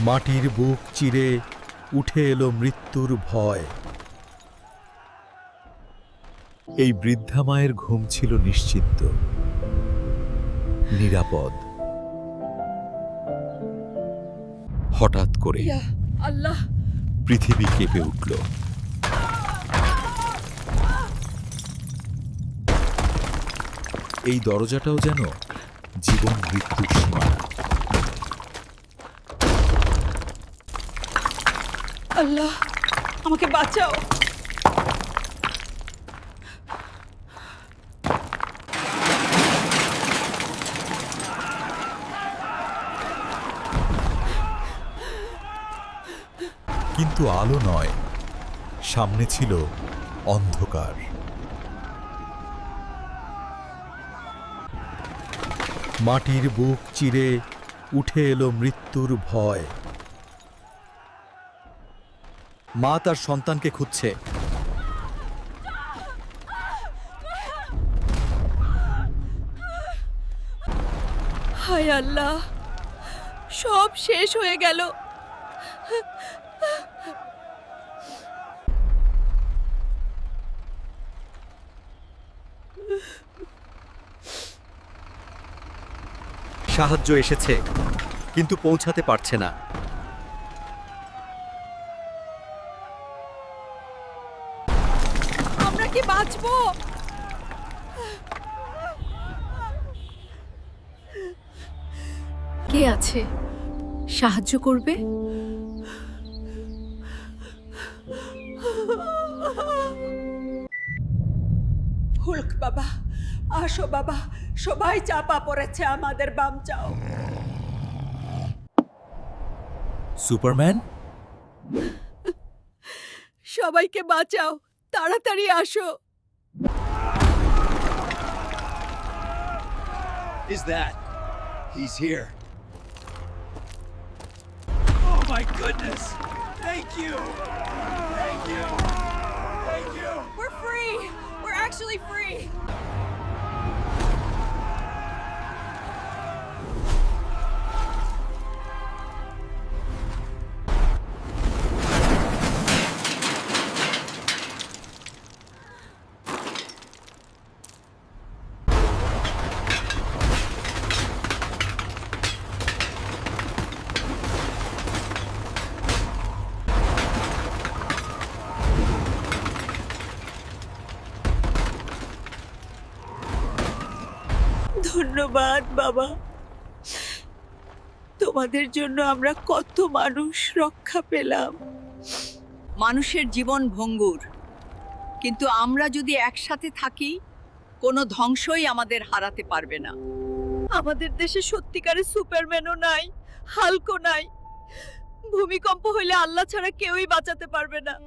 মাটির বুক চিরে উঠে এলো মৃত্যুর ভয়। এই বৃদ্ধা মায়ের ঘুম ছিল নিশ্চিন্ত। নিরাপদ। হঠাৎ করে আল্লাহ। পৃথিবী কেঁপে উঠল। এই দরজাটাও যেন জীবন মৃত্যুর সীমানা আল্লাহ, আমাকে বাঁচাও। কিন্তু আলো নয়, সামনে ছিল অন্ধকার। মাটির বুক চিরে উঠে এলো মৃত্যুর ভয়। মা তার সন্তানকে খুঁজছে। হায় আল্লাহ সব শেষ হয়ে গেল। সাহায্য এসেছে কিন্তু পৌঁছাতে পারছে না আমরা কি বাঁচবো? কে আছে? সাহায্য করবে? হুলক বাবা আসো বাবা সবাই চাপা পড়েছে আমাদের বাম চাও। সুপারম্যান? সবাইকে বাঁচাও। তাড়াতাড়ি আসো is that? He's here. Oh my goodness! Thank you! Thank you! Thank you! We're free. We're actually free. ধন্যবাদ বাবা। তোমাদের জন্য আমরা কত মানুষ রক্ষা পেলাম। মানুষের জীবন ভঙ্গুর। কিন্তু আমরা যদি একসাথে থাকি কোনো ধ্বংসই আমাদের হারাতে পারবে না। আমাদের দেশে সত্যিকারের সুপারম্যানও নাই হালকো নাই। ভূমিকম্প হইলে আল্লাহ ছাড়া কেউই বাঁচাতে পারবে না।